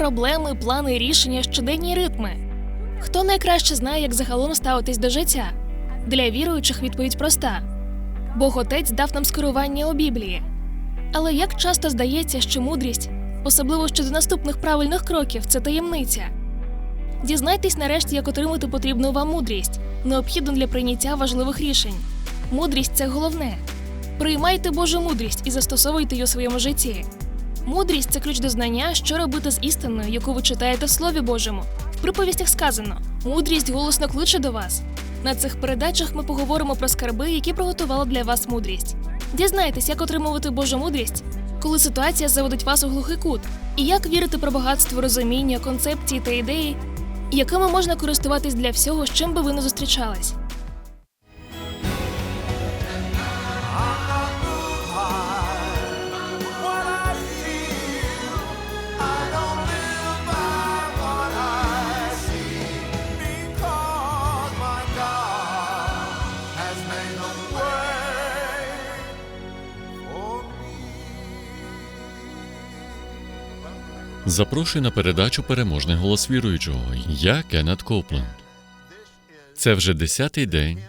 проблеми, плани, рішення, щоденні ритми. Хто найкраще знає, як загалом ставитись до життя? Для віруючих відповідь проста: Бог Отець дав нам скерування у Біблії. Але як часто здається, що мудрість, особливо щодо наступних правильних кроків, це таємниця. Дізнайтесь нарешті, як отримати потрібну вам мудрість, необхідну для прийняття важливих рішень. Мудрість це головне. Приймайте Божу мудрість і застосовуйте її у своєму житті. Мудрість це ключ до знання, що робити з істиною, яку ви читаєте в Слові Божому. В приповістях сказано: мудрість голосно кличе до вас. На цих передачах ми поговоримо про скарби, які приготувала для вас мудрість. Дізнайтесь, як отримувати Божу мудрість, коли ситуація заводить вас у глухий кут, і як вірити про багатство розуміння, концепції та ідеї, якими можна користуватись для всього, з чим би ви не зустрічались. Запрошую на передачу Переможний голос віруючого. Я Кеннет Копленд. Це вже десятий день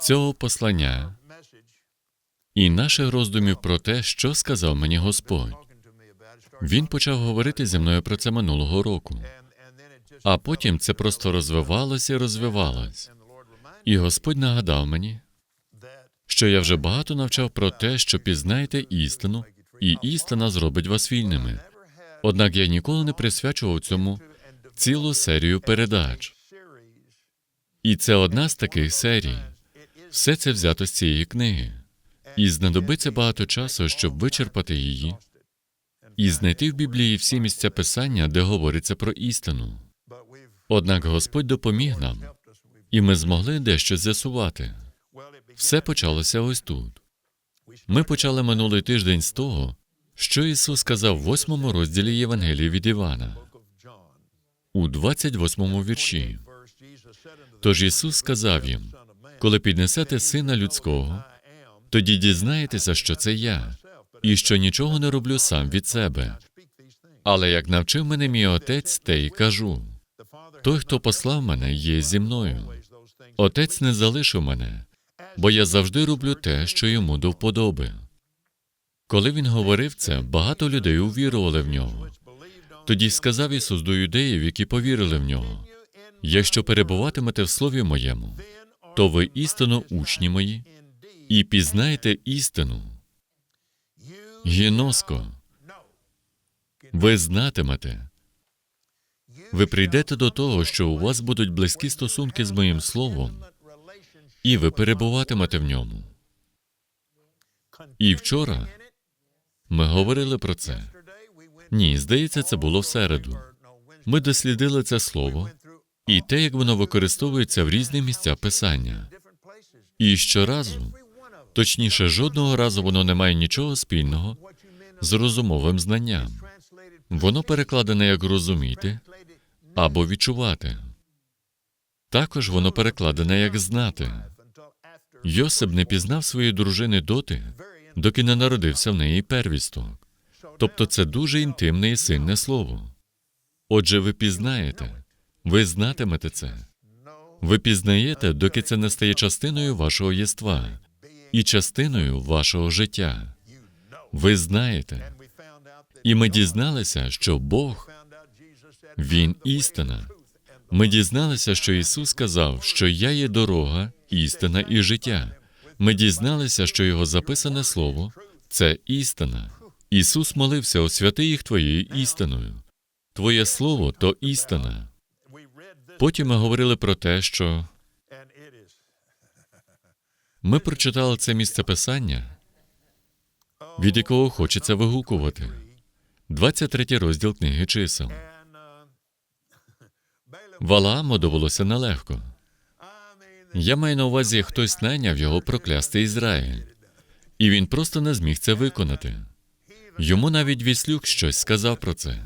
цього послання і наших роздумів про те, що сказав мені Господь. Він почав говорити зі мною про це минулого року, а потім це просто розвивалося і розвивалось. І Господь нагадав мені, що я вже багато навчав про те, що пізнаєте істину, і істина зробить вас вільними. Однак я ніколи не присвячував цьому цілу серію передач. І це одна з таких серій. Все це взято з цієї книги. І знадобиться багато часу, щоб вичерпати її і знайти в Біблії всі місця писання, де говориться про істину. Однак Господь допоміг нам, і ми змогли дещо з'ясувати. Все почалося ось тут. Ми почали минулий тиждень з того, що Ісус сказав в восьмому розділі Євангелії від Івана, у 28 вірші. Тож Ісус сказав їм: коли піднесете сина людського, тоді дізнаєтеся, що це я, і що нічого не роблю сам від себе. Але як навчив мене мій отець, те й кажу. Той, хто послав мене, є зі мною. Отець не залишив мене, бо я завжди роблю те, що йому до вподоби. Коли він говорив це, багато людей увірували в нього. Тоді сказав Ісус до юдеїв, які повірили в нього: якщо перебуватимете в слові моєму, то ви істинно учні мої, і пізнаєте істину. Гіноско, ви знатимете. Ви прийдете до того, що у вас будуть близькі стосунки з моїм словом, і ви перебуватимете в ньому. І вчора ми говорили про це. Ні, здається, це було в середу. Ми дослідили це слово і те, як воно використовується в різних місцях писання. І щоразу, точніше, жодного разу воно не має нічого спільного з розумовим знанням. Воно перекладене як розуміти або відчувати. Також воно перекладене як знати. Йосип не пізнав своєї дружини доти, доки не народився в неї первісток. Тобто це дуже інтимне і сильне слово. Отже, ви пізнаєте, ви знатимете це. Ви пізнаєте, доки це не стає частиною вашого єства і частиною вашого життя. Ви знаєте. І ми дізналися, що Бог Він істина. Ми дізналися, що Ісус сказав, що я є дорога, істина і життя. Ми дізналися, що Його записане слово це істина. Ісус молився, освяти їх Твоєю істиною. Твоє слово то істина. Потім ми говорили про те, що ми прочитали це місце писання, від якого хочеться вигукувати. 23 розділ книги чисел. Валааму довелося нелегко. Я маю на увазі, хтось найняв його проклясти Ізраїль, і він просто не зміг це виконати. Йому навіть віслюк щось сказав про це.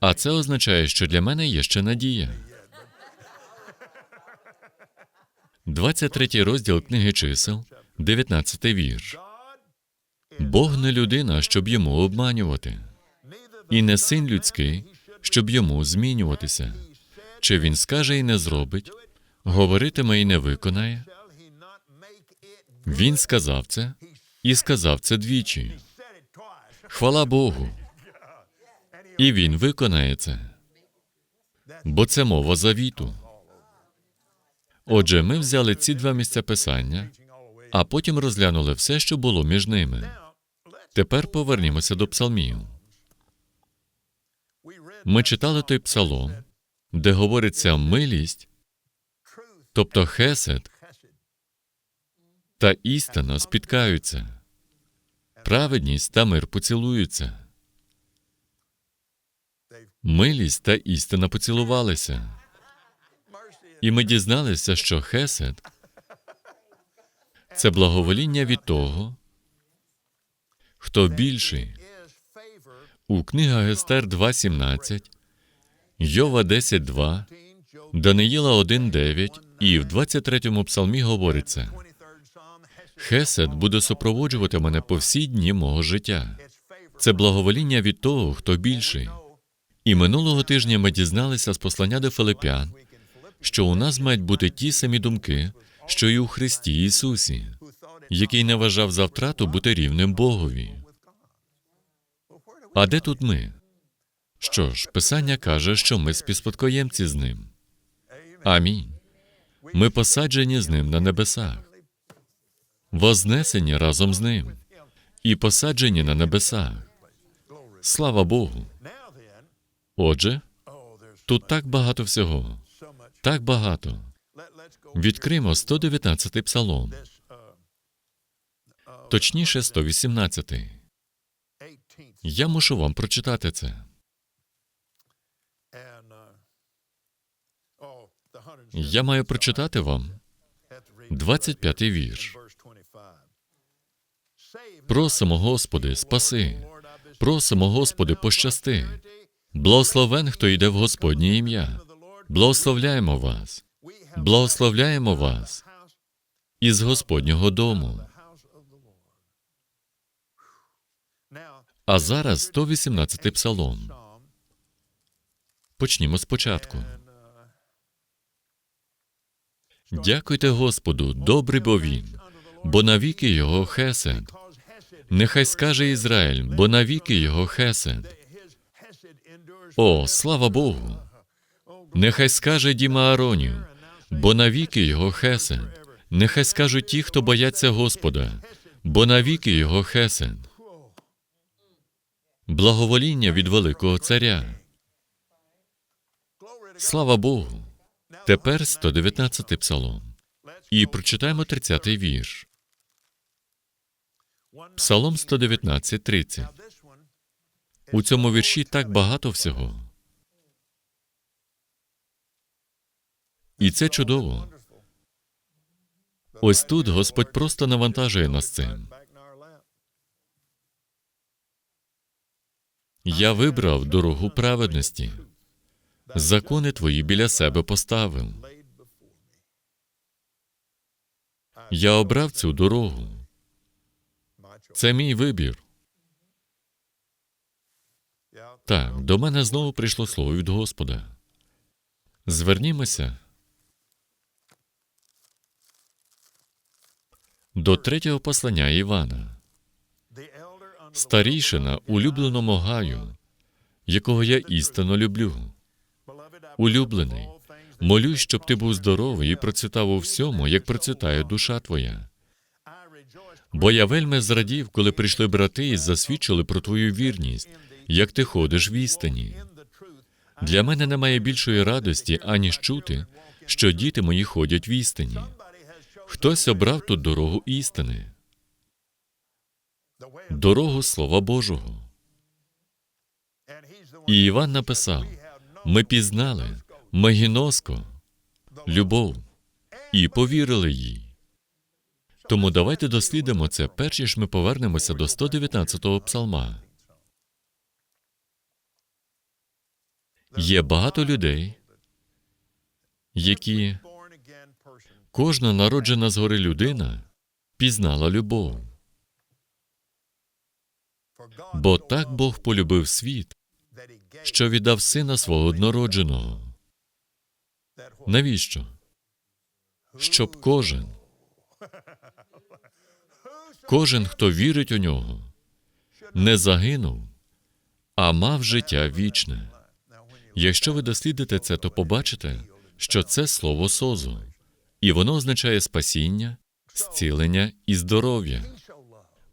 А це означає, що для мене є ще надія. 23 розділ книги чисел, 19 вірш. Бог не людина, щоб йому обманювати. і не син людський, щоб йому змінюватися. Чи він скаже і не зробить, говоритиме і не виконає? Він сказав це і сказав це двічі. Хвала Богу. І він виконає це. Бо це мова завіту. Отже, ми взяли ці два місця писання, а потім розглянули все, що було між ними. Тепер повернімося до псалмів. Ми читали той псалом, де говориться милість, тобто хесед та істина спіткаються, праведність та мир поцілуються. Милість та істина поцілувалися. І ми дізналися, що хесед це благовоління від того, хто більший. У книга Гестер 2.17, Йова 10.2, Даниїла 1.9 і в 23-му псалмі говориться Хесед буде супроводжувати мене по всі дні мого життя. Це благовоління від того, хто більший. І минулого тижня ми дізналися з послання до Филипян, що у нас мають бути ті самі думки, що і у Христі Ісусі, який не вважав за втрату бути рівним Богові. А де тут ми? Що ж, Писання каже, що ми співспадкоємці з ним. Амінь. Ми посаджені з ним на небесах, вознесені разом з ним і посаджені на небесах. Слава Богу. Отже, тут так багато всього, так багато. Відкримо 119 псалом, точніше 118. Я мушу вам прочитати це. Я маю прочитати вам 25-й вірш. Просимо, Господи, спаси. Просимо, Господи, пощасти. Благословен, хто йде в Господнє ім'я. Благословляємо вас. Благословляємо вас із Господнього дому. А зараз 118-й псалом. Почнімо спочатку. Дякуйте Господу, добрий бо він, бо навіки його хесед. Нехай скаже Ізраїль, бо навіки його хесед. О, слава Богу! Нехай скаже Діма Аронів, бо навіки його хесед. Нехай скажуть ті, хто бояться Господа, бо навіки його хесед. Благовоління від великого царя. Слава Богу. Тепер 119-й псалом. І прочитаємо 30-й вірш. Псалом 119, 30. У цьому вірші так багато всього. І це чудово. Ось тут Господь просто навантажує нас цим. Я вибрав дорогу праведності. Закони твої біля себе поставив. Я обрав цю дорогу. Це мій вибір. Так, до мене знову прийшло слово від Господа. Звернімося до третього послання Івана, старійшина улюбленому гаю, якого я істинно люблю. Улюблений, молюсь, щоб ти був здоровий і процвітав у всьому, як процвітає душа твоя. Бо я вельми зрадів, коли прийшли брати і засвідчили про твою вірність, як ти ходиш в істині. Для мене немає більшої радості, аніж чути, що діти мої ходять в істині. Хтось обрав тут дорогу істини, дорогу Слова Божого. І Іван написав: ми пізнали Магіноско, любов, і повірили їй. Тому давайте дослідимо це, перш ніж ми повернемося до 119-го псалма. Є багато людей, які кожна народжена згори людина пізнала любов. Бо так Бог полюбив світ, що віддав сина свого однородженого. Навіщо? Щоб кожен, кожен, хто вірить у нього, не загинув, а мав життя вічне. Якщо ви дослідите це, то побачите, що це слово созу, і воно означає спасіння, зцілення і здоров'я.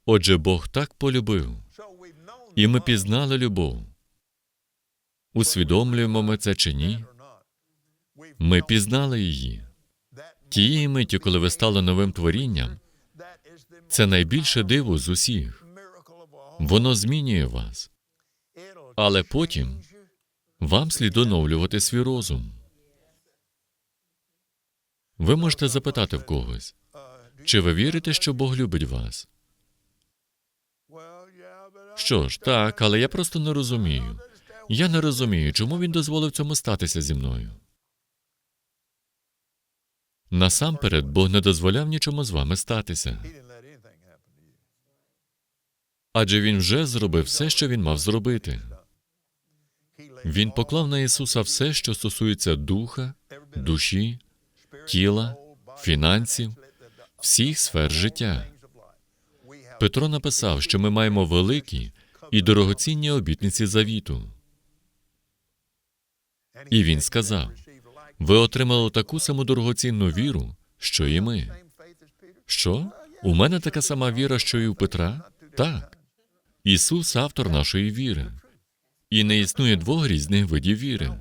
Отже, Бог так полюбив, і ми пізнали любов. Усвідомлюємо ми це чи ні? Ми пізнали її. Тієї миті, коли ви стали новим творінням, це найбільше диво з усіх. Воно змінює вас, але потім вам слід оновлювати свій розум. Ви можете запитати в когось, чи ви вірите, що Бог любить вас? Що ж, так, але я просто не розумію. Я не розумію, чому він дозволив цьому статися зі мною. Насамперед, Бог не дозволяв нічому з вами статися, адже він вже зробив все, що він мав зробити. Він поклав на Ісуса все, що стосується духа, душі, тіла, фінансів, всіх сфер життя. Петро написав, що ми маємо великі і дорогоцінні обітниці завіту. І він сказав: ви отримали таку саму дорогоцінну віру, що і ми. Що? У мене така сама віра, що і у Петра? Так. Ісус автор нашої віри. І не існує двох різних видів віри.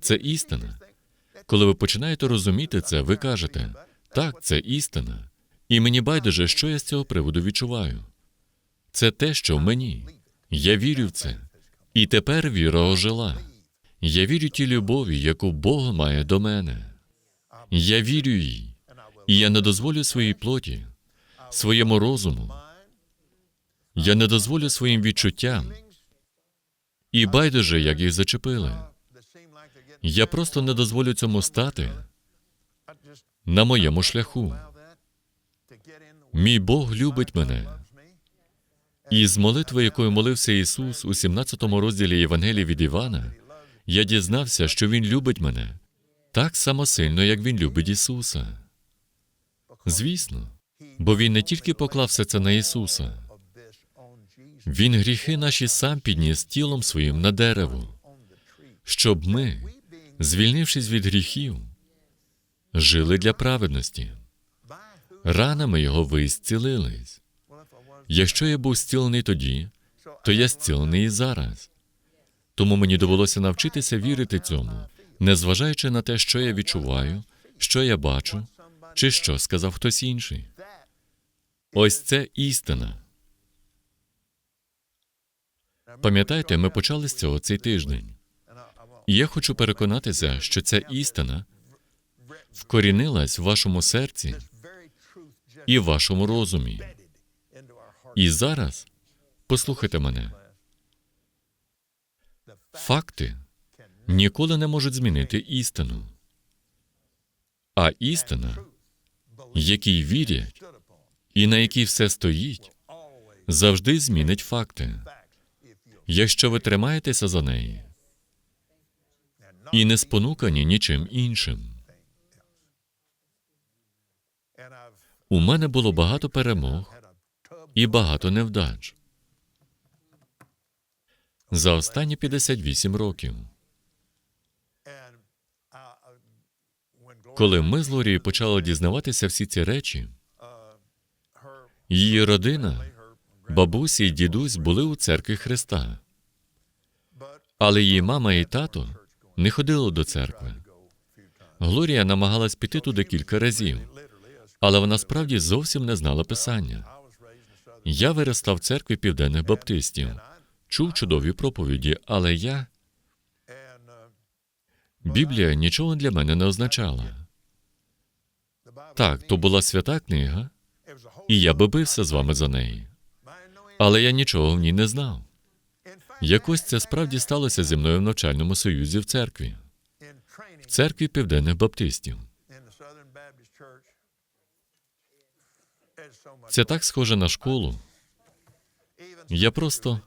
Це істина. Коли ви починаєте розуміти це, ви кажете: так, це істина. І мені байдуже, що я з цього приводу відчуваю. Це те, що в мені. Я вірю в це. І тепер віра ожила. Я вірю тій любові, яку Бог має до мене. Я вірю їй, і я не дозволю своїй плоті, своєму розуму. Я не дозволю своїм відчуттям. І байдуже, як їх зачепили. Я просто не дозволю цьому стати на моєму шляху. Мій Бог любить мене. І з молитви, якою молився Ісус у 17 розділі Євангелії від Івана, я дізнався, що Він любить мене так само сильно, як Він любить Ісуса. Звісно, бо Він не тільки поклав все це на Ісуса, Він гріхи наші сам підніс тілом своїм на дерево, щоб ми, звільнившись від гріхів, жили для праведності. Ранами Його ви зцілились. Якщо я був зцілений тоді, то я зцілений і зараз. Тому мені довелося навчитися вірити цьому, незважаючи на те, що я відчуваю, що я бачу, чи що сказав хтось інший. Ось це істина. Пам'ятаєте, ми почали з цього цей тиждень. Я хочу переконатися, що ця істина вкорінилась в вашому серці і в вашому розумі. І зараз послухайте мене. Факти ніколи не можуть змінити істину. А істина, якій вірять і на якій все стоїть, завжди змінить факти, якщо ви тримаєтеся за неї і не спонукані нічим іншим. У мене було багато перемог і багато невдач. За останні 58 років. Коли ми з Лорією почали дізнаватися всі ці речі, її родина, бабусі і дідусь були у церкві Христа, але її мама і тато не ходили до церкви. Глорія намагалась піти туди кілька разів, але вона справді зовсім не знала писання. Я виростав в церкві південних баптистів, чув чудові проповіді, але я Біблія нічого для мене не означала. Так, то була свята книга, і я би бився з вами за неї. Але я нічого в ній не знав. Якось це справді сталося зі мною в навчальному союзі в церкві, в церкві південних баптистів. Це так схоже на школу. Я просто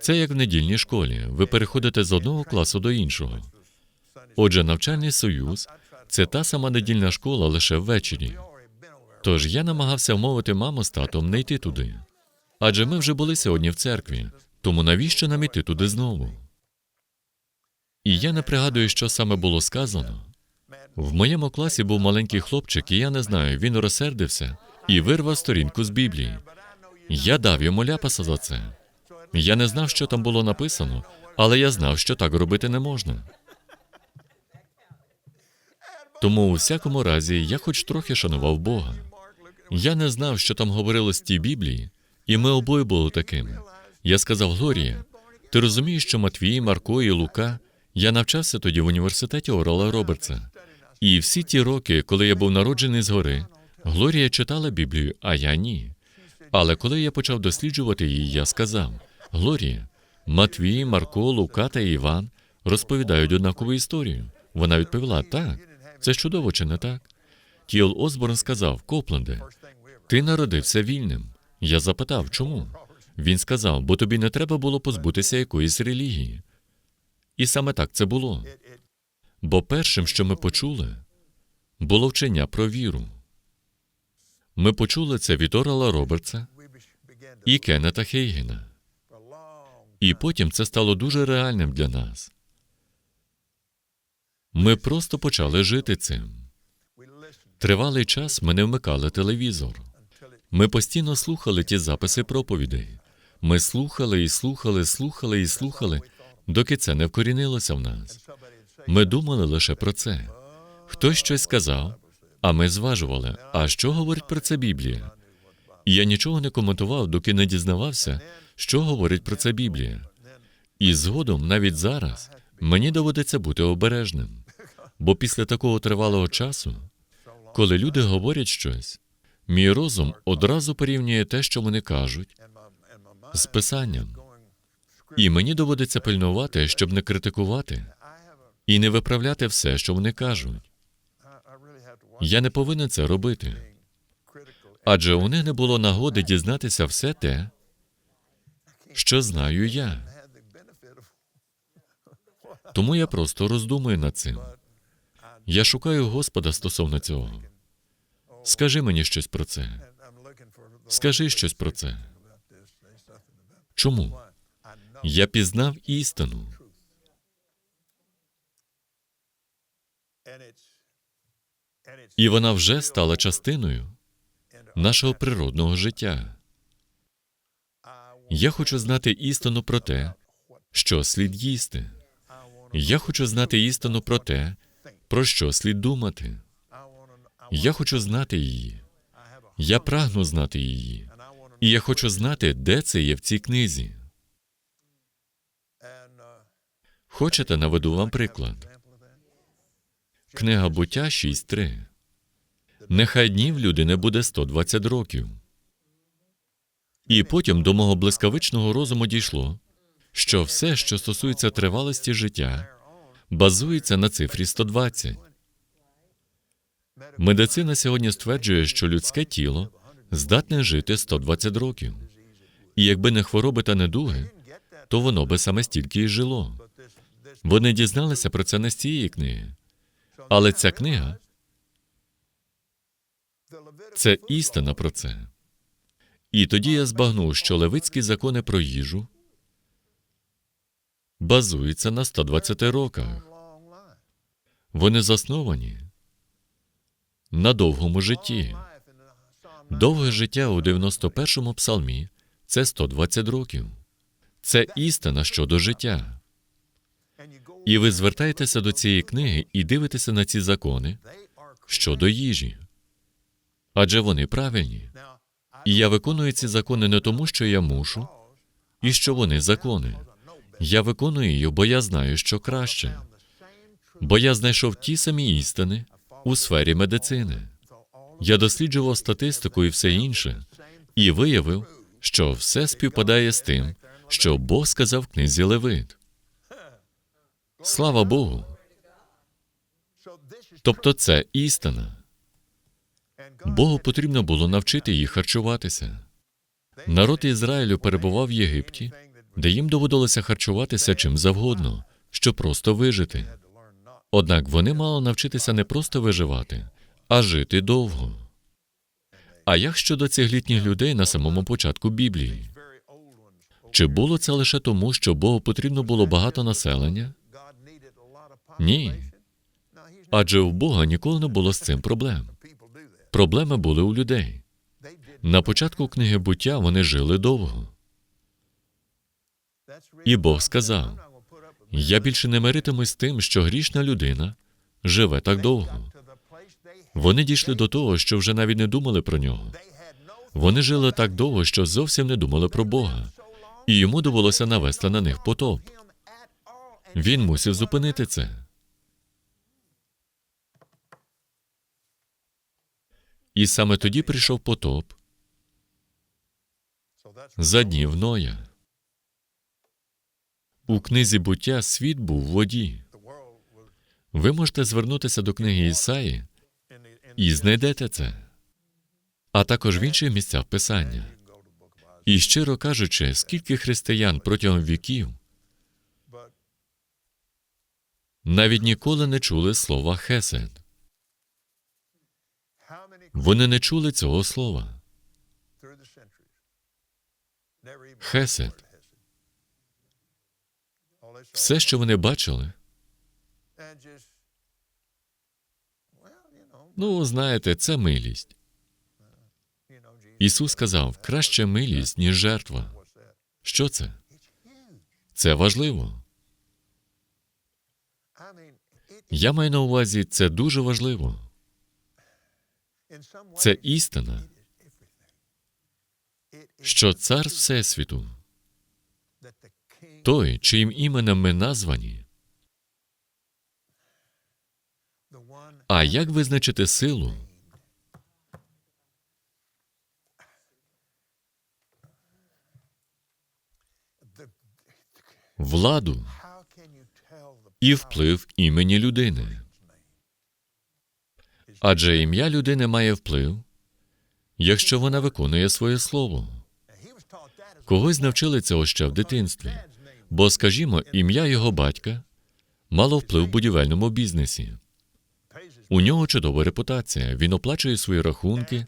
Це як в недільній школі. Ви переходите з одного класу до іншого. Отже, навчальний союз це та сама недільна школа лише ввечері. Тож я намагався вмовити маму з татом не йти туди. Адже ми вже були сьогодні в церкві, тому навіщо нам іти туди знову? І я не пригадую, що саме було сказано. В моєму класі був маленький хлопчик, і я не знаю, він розсердився і вирвав сторінку з Біблії. Я дав йому ляпаса за це. Я не знав, що там було написано, але я знав, що так робити не можна. Тому у всякому разі я хоч трохи шанував Бога. Я не знав, що там говорилось в тій Біблії, і ми обоє були такими. Я сказав Глорія, ти розумієш, що Матвій, Марко і Лука, я навчався тоді в університеті Орала Робертса. І всі ті роки, коли я був народжений згори, Глорія читала Біблію, а я ні. Але коли я почав досліджувати її, я сказав: Глорія, Матвій, Марко, Лука та Іван розповідають однакову історію. Вона відповіла: так, це чудово, чи не так? Тіл Осборн сказав: Копленде, ти народився вільним. Я запитав, чому? Він сказав, бо тобі не треба було позбутися якоїсь релігії. І саме так це було. Бо першим, що ми почули, було вчення про віру. Ми почули це від Орала Робертса і Кеннета Хейгена. І потім це стало дуже реальним для нас. Ми просто почали жити цим. Тривалий час ми не вмикали телевізор. Ми постійно слухали ті записи проповідей. Ми слухали і слухали, слухали і слухали, доки це не вкорінилося в нас. Ми думали лише про це. Хтось щось сказав, а ми зважували, а що говорить про це Біблія? Я нічого не коментував, доки не дізнавався, що говорить про це Біблія. І згодом, навіть зараз, мені доводиться бути обережним. Бо після такого тривалого часу, коли люди говорять щось, мій розум одразу порівнює те, що вони кажуть, з писанням. І мені доводиться пильнувати, щоб не критикувати і не виправляти все, що вони кажуть. Я не повинен це робити. Адже у них не було нагоди дізнатися все те, що знаю я. Тому я просто роздумую над цим. Я шукаю Господа стосовно цього. Скажи мені щось про це. Скажи щось про це. Чому? Я пізнав істину. І вона вже стала частиною нашого природного життя. Я хочу знати істину про те, що слід їсти. Я хочу знати істину про те, про що слід думати. Я хочу знати її. Я прагну знати її. І я хочу знати, де це є в цій книзі. Хочете, наведу вам приклад. Книга буття 6.3. Нехай днів людини буде 120 років. І потім до мого блискавичного розуму дійшло, що все, що стосується тривалості життя, базується на цифрі 120. Медицина сьогодні стверджує, що людське тіло здатне жити 120 років. І якби не хвороби та недуги, то воно би саме стільки і жило. Вони дізналися про це не з цієї книги. Але ця книга це істина про це. І тоді я збагнув, що левицькі закони про їжу базуються на 120 роках. Вони засновані на довгому житті. Довге життя у 91-му псалмі це 120 років. Це істина щодо життя. І ви звертаєтеся до цієї книги і дивитеся на ці закони щодо їжі. Адже вони правильні. І я виконую ці закони не тому, що я мушу, і що вони закони. Я виконую їх, бо я знаю, що краще. Бо я знайшов ті самі істини у сфері медицини. Я досліджував статистику і все інше, і виявив, що все співпадає з тим, що Бог сказав в книзі Левит. Слава Богу. Тобто це істина. Богу потрібно було навчити їх харчуватися. Народ Ізраїлю перебував в Єгипті де їм доводилося харчуватися чим завгодно, щоб просто вижити. Однак вони мали навчитися не просто виживати, а жити довго. А як щодо цих літніх людей на самому початку Біблії? Чи було це лише тому, що Богу потрібно було багато населення? Ні. Адже у Бога ніколи не було з цим проблем. Проблеми були у людей. На початку книги буття вони жили довго. І Бог сказав: Я більше не миритимусь з тим, що грішна людина живе так довго. Вони дійшли до того, що вже навіть не думали про нього. Вони жили так довго, що зовсім не думали про Бога, і йому довелося навести на них потоп. Він мусив зупинити це. І саме тоді прийшов потоп за днів Ноя. У книзі буття світ був в воді. Ви можете звернутися до книги Ісаї і знайдете це, а також в інших місцях Писання. І щиро кажучи, скільки християн протягом віків навіть ніколи не чули слова хесед. Вони не чули цього слова. Хесед. Все, що вони бачили, ну, знаєте, це милість. Ісус сказав, краще милість, ніж жертва. Що це? Це важливо. Я маю на увазі, це дуже важливо. Це істина, що цар Всесвіту, той, чиїм іменем ми названі. А як визначити силу? Владу і вплив імені людини. Адже ім'я людини має вплив, якщо вона виконує своє слово. Когось навчили цього ще в дитинстві, бо, скажімо, ім'я його батька мало вплив в будівельному бізнесі. У нього чудова репутація. Він оплачує свої рахунки,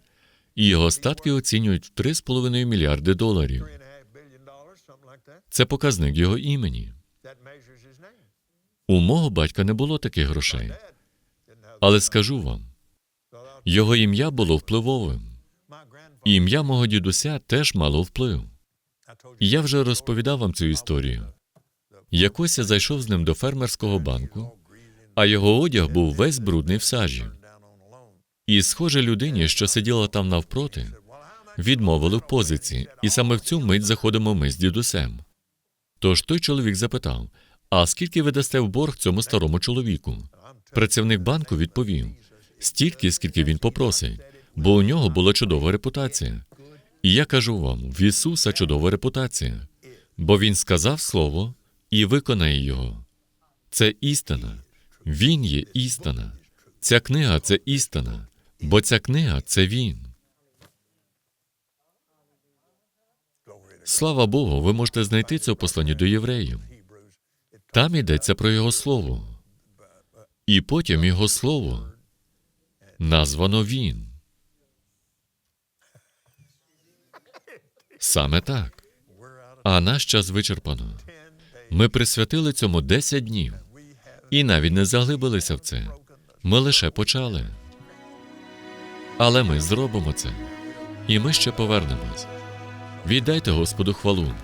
і його статки оцінюють в 3,5 мільярди доларів. Це показник його імені. У мого батька не було таких грошей. Але скажу вам, його ім'я було впливовим. І ім'я мого дідуся теж мало вплив. І я вже розповідав вам цю історію. Якось я зайшов з ним до фермерського банку, а його одяг був весь брудний в сажі. І, схоже, людині, що сиділа там навпроти, відмовили в позиції, і саме в цю мить заходимо ми з дідусем. Тож той чоловік запитав: А скільки ви дасте в борг цьому старому чоловіку? Працівник банку відповів: стільки, скільки він попросить, бо у нього була чудова репутація. І я кажу вам: в Ісуса чудова репутація, бо Він сказав слово і виконає його. Це істина. Він є істина. Ця книга це істина, бо ця книга це він. Слава Богу, ви можете знайти це в посланні до євреїв. Там йдеться про його слово. І потім його слово названо він. Саме так. А наш час вичерпано. Ми присвятили цьому 10 днів і навіть не заглибилися в це. Ми лише почали. Але ми зробимо це. І ми ще повернемось. Віддайте Господу хвалу.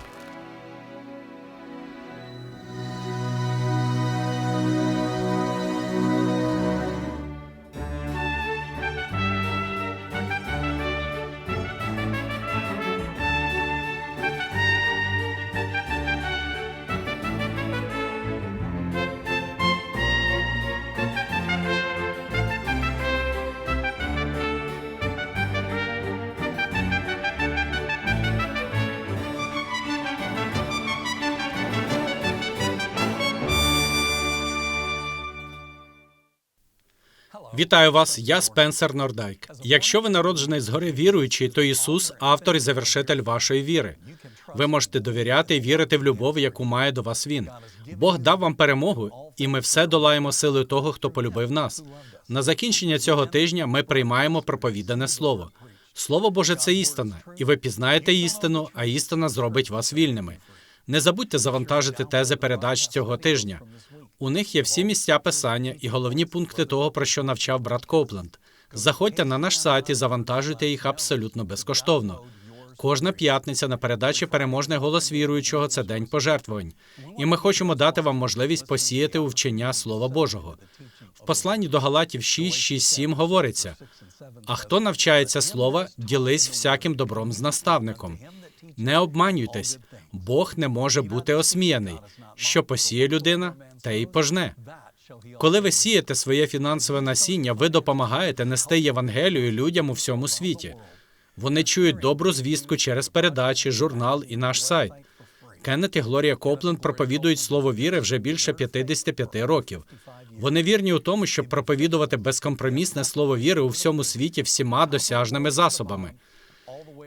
Вітаю вас, я Спенсер Нордайк. Якщо ви народжений згори віруючий, то Ісус автор і завершитель вашої віри. Ви можете довіряти і вірити в любов, яку має до вас Він. Бог дав вам перемогу, і ми все долаємо силою того, хто полюбив нас. На закінчення цього тижня ми приймаємо проповідане слово. Слово Боже це істина, і ви пізнаєте істину, а істина зробить вас вільними. Не забудьте завантажити тези передач цього тижня. У них є всі місця писання і головні пункти того, про що навчав брат Копленд. Заходьте на наш сайт і завантажуйте їх абсолютно безкоштовно. Кожна п'ятниця на передачі Переможний голос віруючого це день пожертвувань. І ми хочемо дати вам можливість посіяти у вчення Слова Божого. В посланні до Галатів 6, 6, 7 говориться: а хто навчається слова, ділись всяким добром з наставником. Не обманюйтесь, Бог не може бути осміяний. Що посіє людина, те й пожне. Коли ви сієте своє фінансове насіння, ви допомагаєте нести Євангелію людям у всьому світі. Вони чують добру звістку через передачі, журнал і наш сайт. Кеннет і Глорія Копленд проповідують слово віри вже більше 55 років. Вони вірні у тому, щоб проповідувати безкомпромісне слово віри у всьому світі всіма досяжними засобами.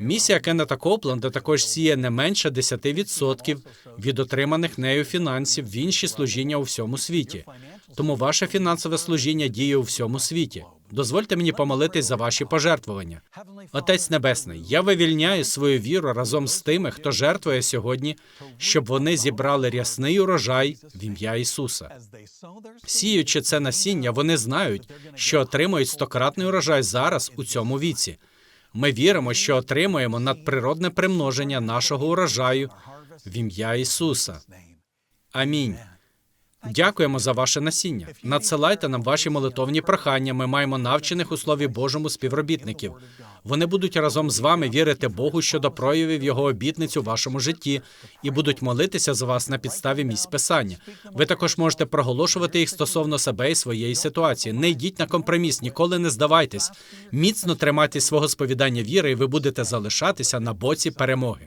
Місія Кеннета Копленда також сіє не менше 10% від отриманих нею фінансів в інші служіння у всьому світі. Тому ваше фінансове служіння діє у всьому світі. Дозвольте мені помолитись за ваші пожертвування. Отець Небесний, я вивільняю свою віру разом з тими, хто жертвує сьогодні, щоб вони зібрали рясний урожай в ім'я Ісуса. Сіючи це насіння, вони знають, що отримують стократний урожай зараз у цьому віці. Ми віримо, що отримуємо надприродне примноження нашого урожаю в ім'я Ісуса. Амінь. Дякуємо за ваше насіння. Надсилайте нам ваші молитовні прохання. Ми маємо навчених у Слові Божому співробітників. Вони будуть разом з вами вірити Богу щодо проявів Його обітниць у вашому житті і будуть молитися за вас на підставі місць писання. Ви також можете проголошувати їх стосовно себе і своєї ситуації. Не йдіть на компроміс, ніколи не здавайтесь. Міцно тримайтесь свого сповідання віри, і ви будете залишатися на боці перемоги.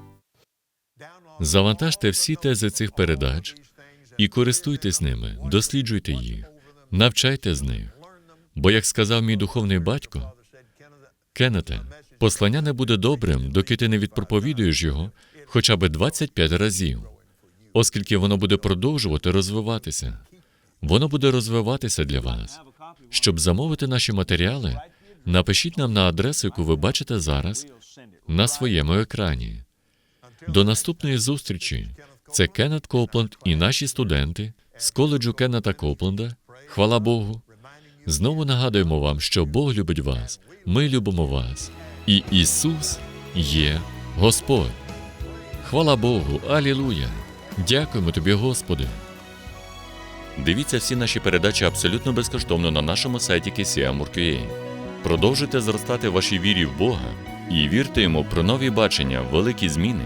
Завантажте всі тези цих передач і користуйтесь ними, досліджуйте їх, навчайте з них. Бо, як сказав мій духовний батько, Кеннете, послання не буде добрим, доки ти не відпроповідуєш його хоча б 25 разів, оскільки воно буде продовжувати розвиватися. Воно буде розвиватися для вас. Щоб замовити наші матеріали, напишіть нам на адресу, яку ви бачите зараз на своєму екрані. До наступної зустрічі. Це Кеннет Копланд і наші студенти з коледжу Кеннета Копленда. Хвала Богу. Знову нагадуємо вам, що Бог любить вас, ми любимо вас, і Ісус є Господь. Хвала Богу, Алілуя! Дякуємо тобі, Господи. Дивіться всі наші передачі абсолютно безкоштовно на нашому сайті KCM.org.ua. Продовжуйте зростати вашій вірі в Бога і вірте йому про нові бачення, великі зміни